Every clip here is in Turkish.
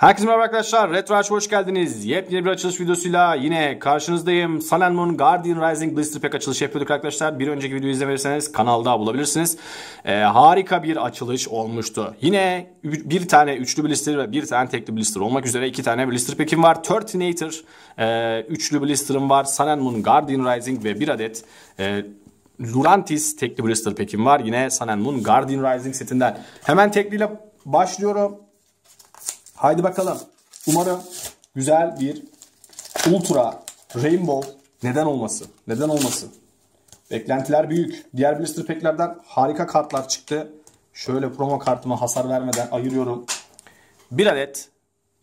Herkese merhaba arkadaşlar. Retro Arch hoş geldiniz. Yepyeni bir açılış videosuyla yine karşınızdayım. Sun Guardian Rising Blister Pack açılışı yapıyorduk arkadaşlar. Bir önceki videoyu izlemediyseniz kanalda bulabilirsiniz. Ee, harika bir açılış olmuştu. Yine bir tane üçlü blister ve bir tane tekli blister olmak üzere iki tane blister pack'im var. Turtonator e, üçlü blister'ım var. Sun Guardian Rising ve bir adet e, Lurantis tekli blister pack'im var. Yine Sun Guardian Rising setinden. Hemen tekliyle başlıyorum. Haydi bakalım. Umarım güzel bir Ultra Rainbow neden olmasın? Neden olmasın? Beklentiler büyük. Diğer blister pack'lerden harika kartlar çıktı. Şöyle promo kartıma hasar vermeden ayırıyorum. Bir adet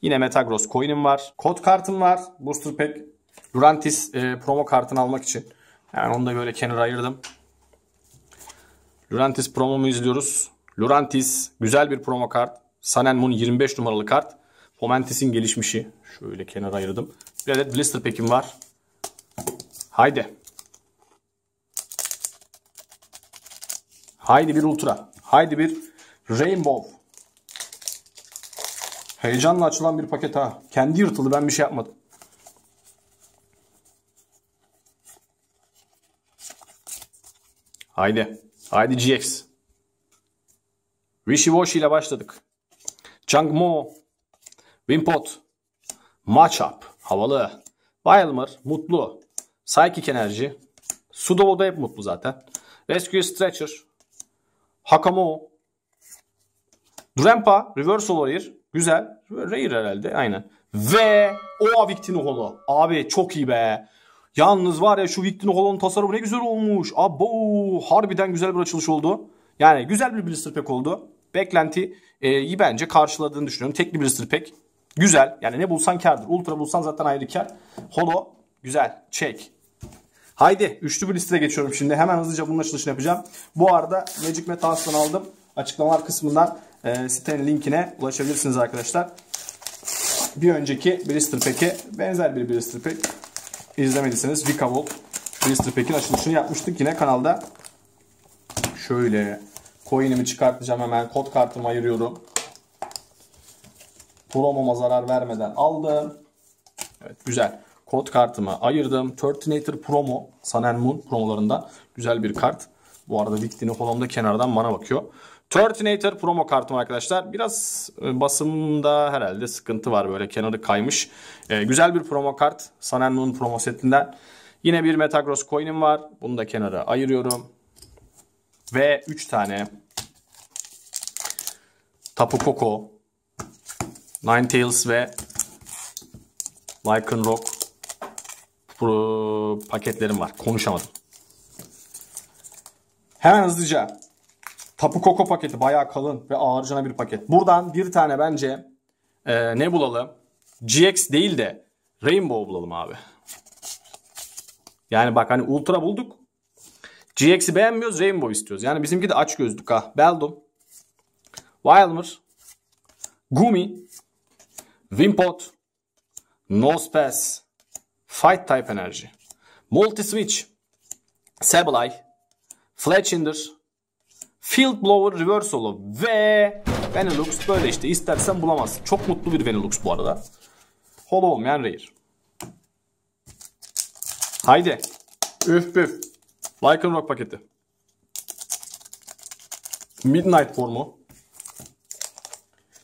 yine Metagross coin'im var. Kod kartım var. Booster pack Lurantis e, promo kartını almak için. Hemen onu da böyle kenara ayırdım. Lurantis promomu izliyoruz. Lurantis güzel bir promo kart. Moon 25 numaralı kart. Fomantis'in gelişmişi. Şöyle kenara ayırdım. Bir adet Blister Pack'im var. Haydi. Haydi bir Ultra. Haydi bir Rainbow. Heyecanla açılan bir paket ha. Kendi yırtıldı ben bir şey yapmadım. Haydi. Haydi GX. Wishy-Washy ile başladık. Changmo, Wimpot, Matchup, havalı. Wilmer, mutlu. Psychic Enerji. Sudovo da hep mutlu zaten. Rescue Stretcher. Hakamo. Drempa, Reversal Warrior. Güzel. Rare herhalde aynen. Ve Oa Victini Holo. Abi çok iyi be. Yalnız var ya şu Victini Holo'nun tasarımı ne güzel olmuş. Abo harbiden güzel bir açılış oldu. Yani güzel bir blister pack oldu. Beklenti e, bence karşıladığını düşünüyorum. Tekli blister pack. Güzel. Yani ne bulsan kardır. Ultra bulsan zaten ayrı kar. Holo güzel. Çek. Haydi üçlü blister'e geçiyorum şimdi. Hemen hızlıca bunun açılışını yapacağım. Bu arada Magic Metals'tan aldım. Açıklamalar kısmından e, sitenin linkine ulaşabilirsiniz arkadaşlar. Bir önceki blister pack'e benzer bir blister pack izlemediyseniz Vikavolt blister pack'in açılışını yapmıştık yine kanalda. Şöyle coin'imi çıkartacağım hemen. Kod kartımı ayırıyorum. Promoma zarar vermeden aldım. Evet güzel. Kod kartımı ayırdım. Turtonator Promo Sun Moon promolarından güzel bir kart. Bu arada Victini Holland'da kenardan bana bakıyor. Turtonator promo kartım arkadaşlar. Biraz e, basımda herhalde sıkıntı var böyle kenarı kaymış. Ee, güzel bir promo kart. Sun Moon promo setinden. Yine bir Metagross coin'im var. Bunu da kenara ayırıyorum. Ve 3 tane Tapu Koko, Ninetales ve Lycan Rock paketlerim var. Konuşamadım. Hemen hızlıca. Tapu Koko paketi bayağı kalın ve ağırcana bir paket. Buradan bir tane bence e, ne bulalım? GX değil de Rainbow bulalım abi. Yani bak hani Ultra bulduk. GX'i beğenmiyoruz Rainbow istiyoruz. Yani bizimki de aç gözlük ha. Beldum. Wilmer. Gumi. Wimpot. Nosepass. Fight Type Enerji. Multi Switch. Sableye. Fletchinder. Field Blower Reversal ve Vanillux böyle işte istersen bulamazsın. Çok mutlu bir Vanillux bu arada. Holo olmayan Rare. Haydi. Üf püf. Lycan Rock paketi. Midnight formu.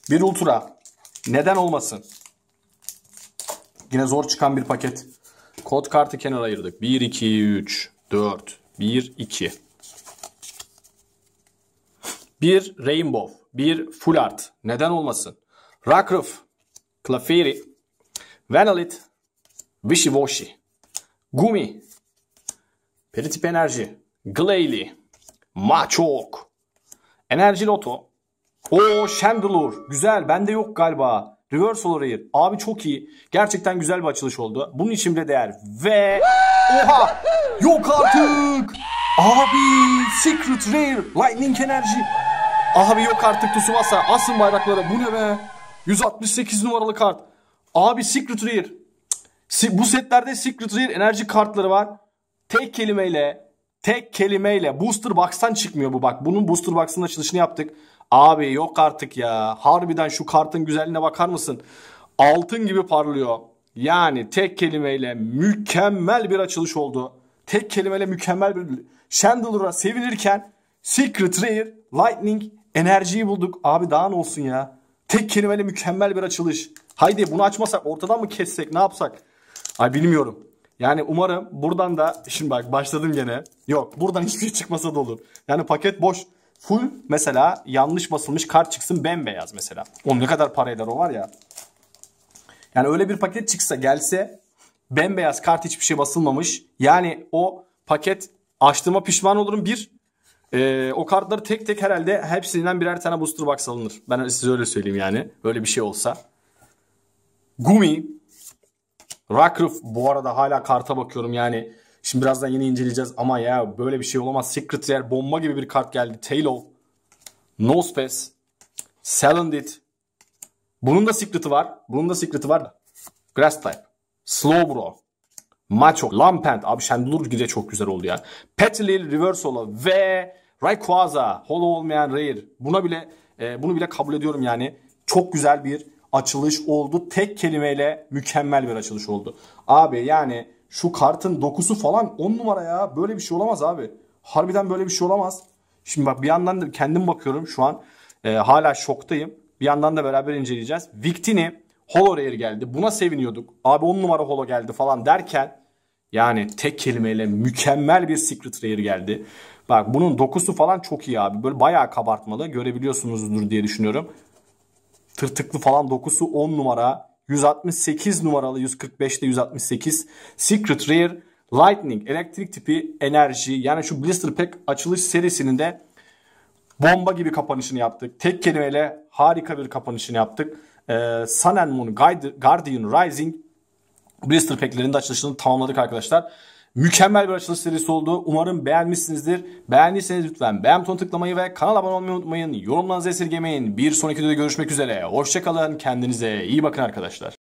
Bir Ultra. Neden olmasın? Yine zor çıkan bir paket. Kod kartı kenara ayırdık. 1, 2, 3, 4, 1, 2. Bir Rainbow. Bir Full Art. Neden olmasın? Rockruff. Clefairy. Vanalit. Wishy-Washy. Gumi. Peritip Enerji. Glalie. Machoke. Enerji Loto. O Chandelure. Güzel. Bende yok galiba. Reversal Rare. Abi çok iyi. Gerçekten güzel bir açılış oldu. Bunun için bile değer. Ve... Oha! Yok artık! Abi! Secret Rare. Lightning Enerji. Abi yok artık Tsubasa. Asın bayrakları. Bu ne be? 168 numaralı kart. Abi Secret Rare. Bu setlerde Secret Rare enerji kartları var. Tek kelimeyle tek kelimeyle Booster Box'tan çıkmıyor bu bak. Bunun Booster Box'ın açılışını yaptık. Abi yok artık ya. Harbiden şu kartın güzelliğine bakar mısın? Altın gibi parlıyor. Yani tek kelimeyle mükemmel bir açılış oldu. Tek kelimeyle mükemmel bir Chandler'a sevinirken Secret Rare Lightning enerjiyi bulduk. Abi daha ne olsun ya. Tek kelimeyle mükemmel bir açılış. Haydi bunu açmasak ortadan mı kessek ne yapsak? Ay bilmiyorum. Yani umarım buradan da şimdi bak başladım gene. Yok buradan hiçbir şey çıkmasa da olur. Yani paket boş. Full mesela yanlış basılmış kart çıksın bembeyaz mesela. Oğlum ne kadar para eder o var ya. Yani öyle bir paket çıksa gelse bembeyaz kart hiçbir şey basılmamış. Yani o paket açtığıma pişman olurum. Bir e, o kartları tek tek herhalde hepsinden birer tane booster box alınır. Ben size öyle söyleyeyim yani. Böyle bir şey olsa. Gumi. Rockruff bu arada hala karta bakıyorum yani. Şimdi birazdan yine inceleyeceğiz ama ya böyle bir şey olamaz. Secret Rare bomba gibi bir kart geldi. Tail Nosepass. Salandit. Bunun da secret'ı var. Bunun da secret'ı var da. Grass type. Slowbro. Macho. Lampent. Abi Chandelure gide çok güzel oldu ya. Petilil Reversal ve Rayquaza. Holo olmayan Rare. Buna bile e, bunu bile kabul ediyorum yani. Çok güzel bir açılış oldu. Tek kelimeyle mükemmel bir açılış oldu. Abi yani şu kartın dokusu falan 10 numara ya. Böyle bir şey olamaz abi. Harbiden böyle bir şey olamaz. Şimdi bak bir yandan da kendim bakıyorum şu an. E, hala şoktayım. Bir yandan da beraber inceleyeceğiz. Victini Holo Rare geldi. Buna seviniyorduk. Abi 10 numara Holo geldi falan derken yani tek kelimeyle mükemmel bir Secret Rare geldi. Bak bunun dokusu falan çok iyi abi. Böyle bayağı kabartmalı. Görebiliyorsunuzdur diye düşünüyorum. Tırtıklı falan dokusu 10 numara. 168 numaralı 145'te 168. Secret Rare Lightning elektrik tipi enerji yani şu Blister Pack açılış serisinin de bomba gibi kapanışını yaptık. Tek kelimeyle harika bir kapanışını yaptık. Ee, Sun and Moon Guardian Rising Blister Pack'lerin de açılışını tamamladık arkadaşlar. Mükemmel bir açılış serisi oldu. Umarım beğenmişsinizdir. Beğendiyseniz lütfen beğen butonu tıklamayı ve kanala abone olmayı unutmayın. Yorumlarınızı esirgemeyin. Bir sonraki videoda görüşmek üzere. Hoşçakalın. Kendinize iyi bakın arkadaşlar.